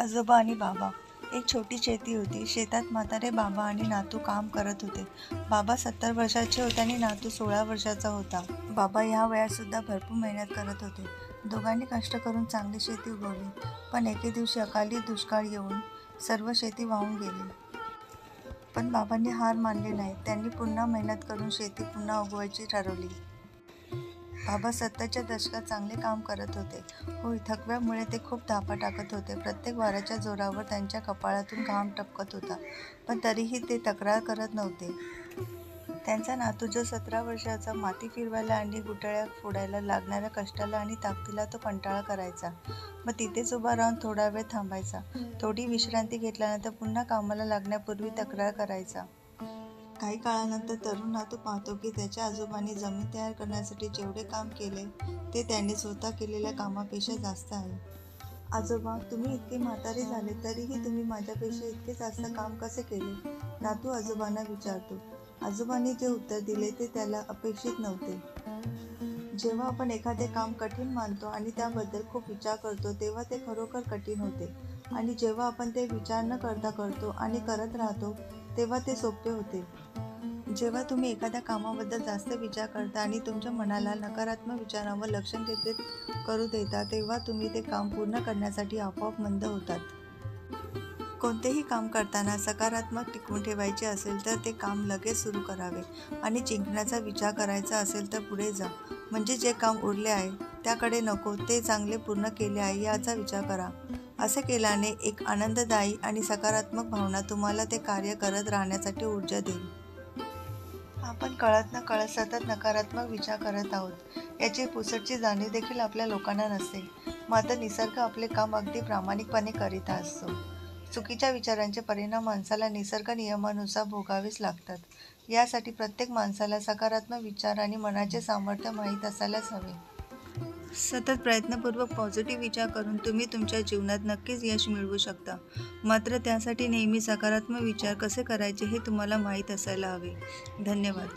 आजोबा आणि बाबा. एक छोटी शेती होती. शेतात म्हातारे बाबा आणि नातू काम करत होते. बाबा सत्तर वर्षाचे होते आणि नातू सोळा वर्षाचा होता. बाबा ह्या वयातसुद्धा भरपूर मेहनत करत होते. दोघांनी कष्ट करून चांगली शेती उगवली. पण एके दिवशी अकाली दुष्काळ येऊन सर्व शेती वाहून गेली. पण बाबांनी हार मानले नाही. त्यांनी पुन्हा मेहनत करून शेती पुन्हा उगवायची ठरवली. बाबा सत्तरच्या दशकात चांगले काम करत होते. होय थकव्यामुळे ते खूप धापा टाकत होते. प्रत्येक वाऱ्याच्या जोरावर त्यांच्या कपाळातून घाम टपकत होता. पण तरीही ते तक्रार करत नव्हते. त्यांचा नातू जो सतरा वर्षाचा माती फिरवायला आणि गुटळ्या फोडायला लागणाऱ्या कष्टाला आणि ताकदीला तो कंटाळा करायचा. मग तिथेच उभा राहून थोडा वेळ थांबायचा. थोडी विश्रांती घेतल्यानंतर पुन्हा कामाला लागण्यापूर्वी तक्रार करायचा. काही काळानंतर तरुण नातू पाहतो की त्याच्या आजोबांनी जमीन तयार करण्यासाठी जेवढे काम केले ते त्यांनी स्वतः केलेल्या कामापेक्षा जास्त आहे. आजोबा तुम्ही इतके म्हातारे झाले तरीही तुम्ही माझ्यापेक्षा इतके जास्त काम कसे केले? नातू आजोबांना विचारतो. आजोबांनी जे उत्तर दिले ते त्याला अपेक्षित नव्हते. जेव्हा आपण एखादे काम कठीण मानतो आणि त्याबद्दल खूप विचार करतो तेव्हा ते खरोखर कठीण होते. आणि जेव्हा आपण ते विचार न करता करतो आणि करत राहतो तेव्हा ते सोपे होते. जेव्हा तुम्ही एखाद्या कामाबद्दल जास्त विचार करता आणि तुमच्या मनाला नकारात्मक विचारांवर लक्ष केंद्रित करू देता तेव्हा तुम्ही ते काम पूर्ण करण्यासाठी आपोआप मंद होतात. कोणतेही काम करताना सकारात्मक टिकवून ठेवायचे असेल तर ते काम लगेच सुरू करावे आणि जिंकण्याचा विचार करायचा असेल तर पुढे जा. म्हणजे जे काम उरले आहे त्याकडे नको ते चांगले पूर्ण केले आहे याचा विचार करा. असे केल्याने एक आनंददायी आणि सकारात्मक भावना तुम्हाला ते कार्य करत राहण्यासाठी ऊर्जा देईल. आपण कळत न कळत सतत नकारात्मक विचार करत आहोत. याची पुसटची जाणीव देखील आपल्या लोकांना नसते. मात्र निसर्ग आपले काम अगदी प्रामाणिकपणे करीत असतो. चुकीच्या विचारांचे परिणाम माणसाला निसर्ग नियमानुसार भोगावेच लागतात. यासाठी प्रत्येक माणसाला सकारात्मक विचार आणि मनाचे सामर्थ्य माहीत असायलाच हवे. सतत प्रयत्नपूर्वक पॉझिटिव्ह विचार करून तुम्ही तुमच्या जीवनात नक्कीच यश मिळवू शकता. मात्र त्यासाठी नेहमी सकारात्मक विचार कसे करायचे हे तुम्हाला माहीत असायला हवे. धन्यवाद.